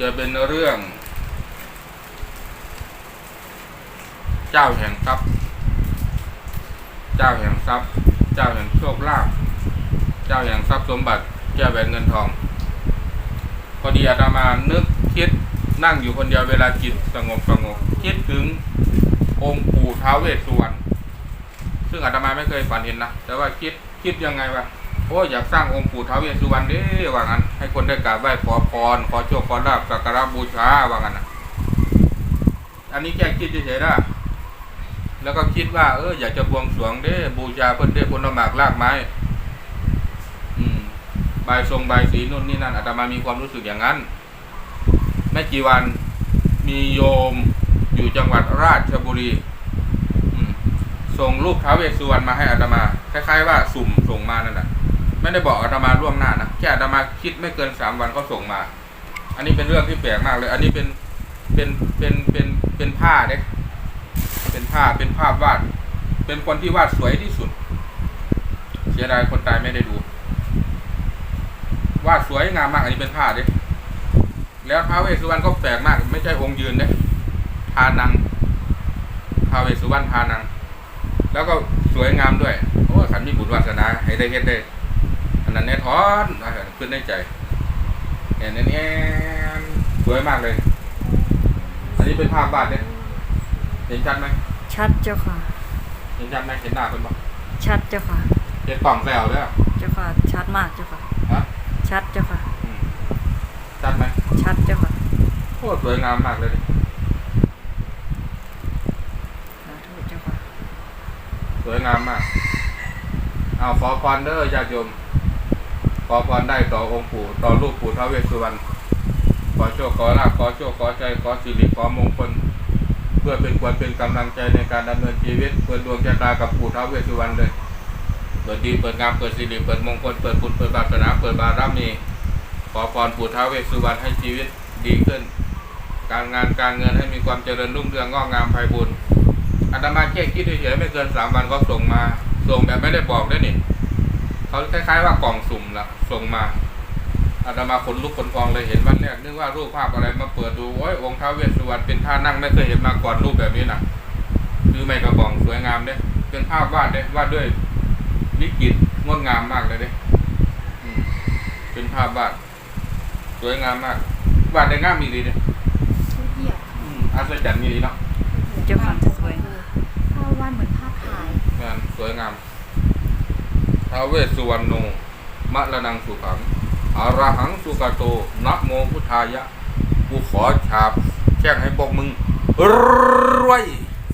จะเป็นเรื่อง เจ้าแห่งทรัพย์ เจ้าแห่งทรัพย์ เจ้าแห่งโชคลาภ เจ้าแห่งทรัพย์สมบัติแก้วแหวนเงินทอง พอดีอาตมานึกคิดนั่งอยู่คนเดียวเวลาจิตสงบสงบคิดถึงองค์ปู่ท้าวเวสสุวรรณซึ่งอาตมาไม่เคยฝันเห็นนะแต่ว่าคิดคิดยังไงวะ โอ้อยากสร้างองค์ปู่ท้าวเวสสุวรรณเด้ว่างั้น ให้คนได้กราบไหว้ขอพรขอโชคขอลาบสักการะบูชาว่างั้นนะอันนี้แค่คิดเฉยๆนะแล้วก็คิดว่า เอออยากจะบวงสรวงเด้บูชาเพิ่อนเด้ผลหมากลากไม้อืมใบทรงใบสีนู่นนี่นั่นอาตมามีความรู้สึกอย่างนั้น ไม่กี่วันมีโยมอยู่จังหวัดราชบุรีอืมส่งรูปท้าวเวสสุวรรณมาให้อาตมา คล้ายๆว่าสุ่มส่งมานั่นแหละ ไม่ได้บอกอาตมาล่วงหน้านะแค่อาตมาคิดไม่เกินสามวันก็ส่งมา อันนี้เป็นเรื่องที่แปลกมากเลย อันนี้เป็นเป็นเป็นเป็นเป็นผ้าเด้เป็นผ้าเป็นภาพวาด เป็นคนที่วาดสวยที่สุด เสียดายคนตายไม่ได้ดู วาดสวยงามมาก อันนี้เป็นผ้าเด้แล้วท้าวเวสสุวรรณก็แปลกมาก ไม่ใช่องค์ยืนเด้ทานังท้าวเวสสุวรรณทานัง แล้วก็สวยงามด้วยโอ้ขันมีบุญวาสนาให้ได้เห็นได้ นนั้นแน่ทอนว่าซั่นขึ้นในใจเห็นแน่ๆสวยมากเลย อันนี้เป็นภาพวาดเนี่ยเห็นชัดไหมชัดเจ้าค่ะ เห็นชัดไหมเห็นหน้าเป็นปะชัดเจ้าค่ะเห็นกล่องแล้วด้วยเจ้าค่ะชัดมากเจ้าค่ะฮะชัดเจ้าค่ะอืมชัดไหมชัดเจ้าค่ะโอ้สวยงามมากเลยดิสาธุเจ้าค่ะสวยงามมาก เอาขอพรเด้อญาติโยม ขอพรได้ต่อองค์ปู่ต่อลูกปู่ท้าวเวสสุวรรณขอโชคขอลาภขอโชคขอใจขอสิริขอมงคล เพื่อเป็นควรเป็นกำลังใจในการดำเนินชีวิตเปิดดวงชะตากับปู่ท้าวเวสสุวรรณเลยเปิดดีเปิดงามเปิดสิริเปิดมงคลเปิดบุญเปิดบาสนาเปิดบารมีขอพรปู่ท้าวเวสสุวรรณให้ชีวิตดีขึ้น การงานการเงินให้มีความเจริญรุ่งเรืองงอกงามไพบูรณ์อาตมาแค่คิดเฉยๆไม่เกินสามวันก็ส่งมา ส่งแบบไม่ได้บอกด้นี่ เขาคล้ายๆว่ากล่องสุ่มละส่งมาอาตมาขนลุกขนพองเลยเห็นวันแรกนึกว่ารูปภาพอะไรมาเปิดดูโอ้ยองค์ท้าวเวสสุวรรณเป็นท่านั่งไม่เคยเห็นมาก่อนรูปแบบนี้นะคือไม่กระบองสวยงามเด้เป็นภาพวาดเด้วาดด้วยวิจิตรงดงามมากเลยเด้อืมเป็นภาพวาดสวยงามมากวาดได้งามมีดีเด้ละเอียดอืมอัศจรรย์มีดีเนาะเจ้าค่ะสวยภาพวาดเหมือนภาพถ่ายงานสวยงามท้าวเวสสุวรรณโนมะระนังสุขังอาระหังสุกาโตนะโมพุทธายะ กูขอฉาบแช่งให้พวกมึงรวย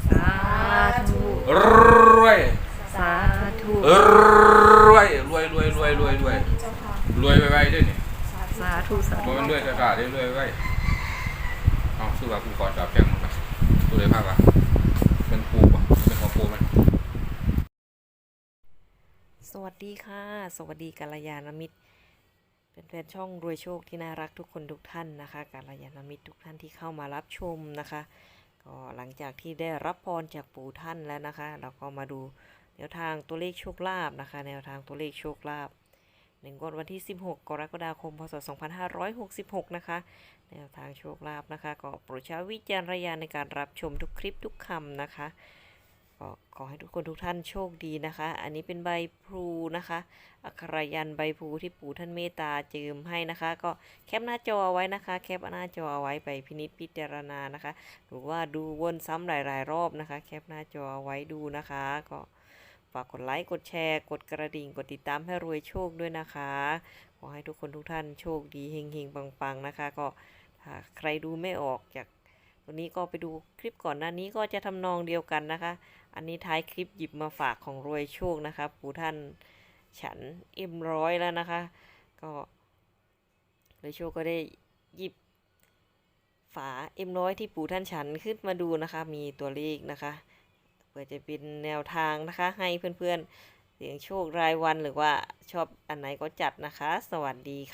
สาธุรวยสาธุรวยรวยรวยรวยรวยรวยเจ้าค่ะรวยไวๆด้วยนี่สาธุสาบ่ธุมันด้วยกระดาษได้รวยไว้เอาสู้ว่ากูขอฉาบแช่งมึงไปกูเลยภาพอะเป็นปูป่ะเป็นของปูไหม สวัสดีค่ะ สวัสดีกัลยาณมิตรเป็นแฟนช่องรวยโชคที่น่ารักทุกคนทุกท่านนะคะกัลยาณมิตรทุกท่านที่เข้ามารับชมนะคะ ก็หลังจากที่ได้รับพรจากปู่ท่านแล้วนะคะ เราก็มาดูแนวทางตัวเลขโชคลาภนะคะ แนวทางตัวเลขโชคลาภหนึ่งงวดวันที่ 16 กรกฎาคม พศ 2566 นะคะ แนวทางโชคลาภนะคะ ก็โปรดใช้วิจารณญาณในการรับชมทุกคลิปทุกคำนะคะ ก็ขอให้ทุกคนทุกท่านโชคดีนะคะ อันนี้เป็นใบพลูนะคะ อักขรยันใบพลูที่ปู่ท่านเมตตาจิมให้นะคะ ก็แคปหน้าจอเอาไว้นะคะ แคปหน้าจอเอาไว้ไปพินิจพิจารณานะคะ หรือว่าดูวนซ้ำหลาย ๆ รอบนะคะ แคปหน้าจอเอาไว้ดูนะคะ ก็ฝากกดไลค์ กดแชร์ กดกระดิ่ง กดติดตามให้รวยโชคด้วยนะคะ ขอให้ทุกคนทุกท่านโชคดีเฮงๆปังๆนะคะ ก็ถ้าใครดูไม่ออกจาก ตัวนี้ก็ไปดูคลิปก่อนหน้านี้ก็จะทำนองเดียวกันนะคะ อันนี้ท้ายคลิปหยิบมาฝากของรวยโชคนะคะปู่ท่านฉันเอ็มร้อยแล้วนะคะ ก็รวยโชคก็ได้หยิบฝาเอ็มร้อยที่ปู่ท่านฉันขึ้นมาดูนะคะ มีตัวเลขนะคะเพื่อจะเป็นแนวทางนะคะ ให้เพื่อนๆเสียงโชครายวันหรือว่าชอบอันไหนก็จัดนะคะ สวัสดีค่ะ